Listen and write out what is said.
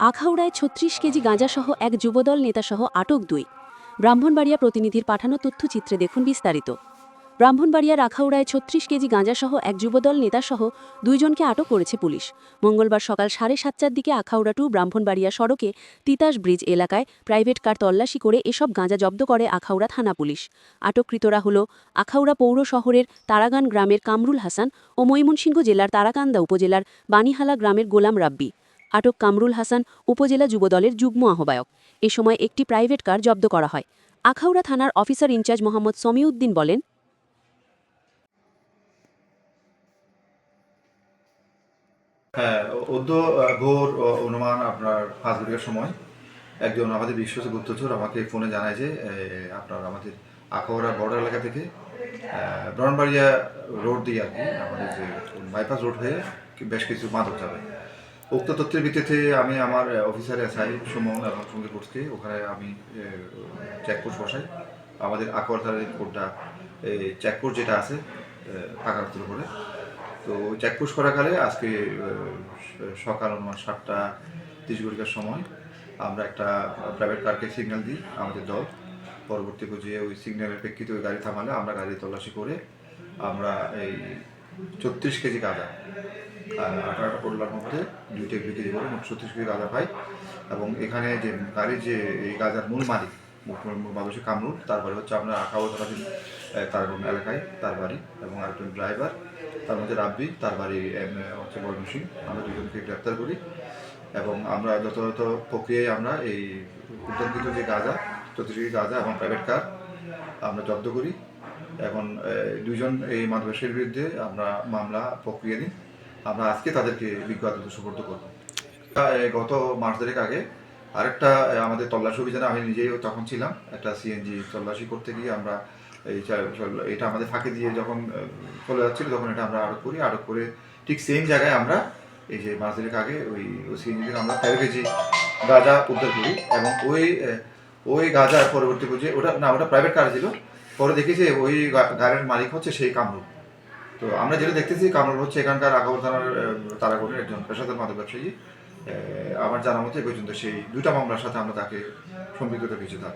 আখাউড়ায় ছত্রিশ কেজি গাঁজাসহ এক যুবদল নেতাসহ আটক দুই। ব্রাহ্মণবাড়িয়া প্রতিনিধির পাঠানো তথ্যচিত্রে দেখুন বিস্তারিত। ব্রাহ্মণবাড়িয়ার আখাউড়ায় ছত্রিশ কেজি গাঁজাসহ এক যুবদল নেতাসহ দুইজনকে আটক করেছে পুলিশ। মঙ্গলবার সকাল সাড়ে সাতটার দিকে আখাউড়া টু ব্রাহ্মণবাড়িয়া সড়কে তিতাস ব্রিজ এলাকায় প্রাইভেট কার তল্লাশি করে এসব গাঁজা জব্দ করে আখাউড়া থানা পুলিশ। আটককৃতরা হল আখাউড়া পৌর শহরের তারাগান গ্রামের কামরুল হাসান ও ময়মনসিংহ জেলার তারাকান্দা উপজেলার বানিহালা গ্রামের গোলাম রাব্বি। আটক কামরুল হাসান উপজেলা যুবদলের যুগ্ম আহ্বায়ক। এ সময় একটি প্রাইভেট কার জব্দ করা হয়। আখাউড়া থানার অফিসার ইনচার্জ মোহাম্মদ সমিউদ্দিন বলেন হ্যাঁ অনুমান আপনার পাঁচ ঘটিকার সময়। একজন আমাদের বিশ্বস্ত গুপ্তচর আমাকে ফোনে জানায় যে আপনার আমাদের আখাউড়া বর্ডার এলাকা থেকে আহ, ব্রাহ্মণবাড়িয়া রোড দিয়ে আর কি আমাদের যে বাইপাস রোড হয়ে বেশ কিছু মাদক যাবে উক্ত তথ্যের ভিত্তিতে আমি আমার অফিসার এসআই সুমন এবং সঙ্গে কোর্সকে ওখানে আমি চেকপোস্ট বসাই। আমাদের আখাউড়া থানার কোডটা চেকপোস্ট যেটা আছে পাকার উপরে তো চেকপোস্ট করাকালে আজকে সকাল অনুমান সাতটা তিরিশ ঘটিকার সময় আমরা একটা প্রাইভেট কারকে সিগন্যাল দিই, আমাদের দল। পরবর্তী পর্যায়ে ওই সিগন্যালের প্রেক্ষিতে ওই গাড়ি থামালে আমরা গাড়ি তল্লাশি করে আমরা এই ছত্রিশ কেজি গাঁজা আর আঠারো করলার মধ্যে দুইটা দুই কেজি করে মোট ছত্রিশ কেজি গাঁজা পাই। এবং এখানে যে গাড়ির যে এই গাঁজার মূল মালিক বাবুসি কামরুল। তারপরে হচ্ছে আপনার আঁকাও ধরাধীন তারাগন এলাকায় তার বাড়ি এবং আরেকজন ড্রাইভার তার মধ্যে রাব্বি, তার বাড়ি হচ্ছে ময়মনসিং আমরা দুজনকে গ্রেপ্তার করি। এবং আমরা যথাযথ প্রক্রিয়ায় আমরা এই উদ্ধারকৃত যে গাঁজা চতুর্থী গাঁজা এবং প্রাইভেট কার আমরা জব্দ করি। এখন আহ, দুইজন এই মাদকের বিরুদ্ধে আমরা মামলা প্রক্রিয়া দিই। আমরা আজকে তাদেরকে বিজ্ঞ আদালতে সুপর্দ করব। গত মাস দেড়েক আগে আরেকটা আমাদের তল্লাশি অভিযানে আমি নিজেই তখন ছিলাম। একটা সিএনজি তল্লাশি করতে গিয়ে আমরা এই এটা আমাদের ফাঁকে দিয়ে যখন চলে যাচ্ছিল তখন এটা আমরা আরোপ করি। আটক করে ঠিক সেম জায়গায় আমরা এই যে মাস দেড়েক আগে ওই সিএনজি থেকে আমরা তেরো কেজি গাঁজা উদ্ধার করি এবং ওই ওই গাঁজার পরবর্তী পর্যায়ে ওটা না ওটা প্রাইভেট কার ছিল। পরে দেখি যে ওই গাড়ির মালিক হচ্ছে সেই কামরুল তো আমরা যেটা দেখতেছি কামরুল হচ্ছে এখানকার আগর থানার আহ, তারাগড়ের একজন পেশাদার মাদক ব্যবসায়ী আমার জানা মতে পর্যন্ত সেই দুটা মামলার সাথে আমরা তাকে সম্পৃক্ত রেখেছি তার।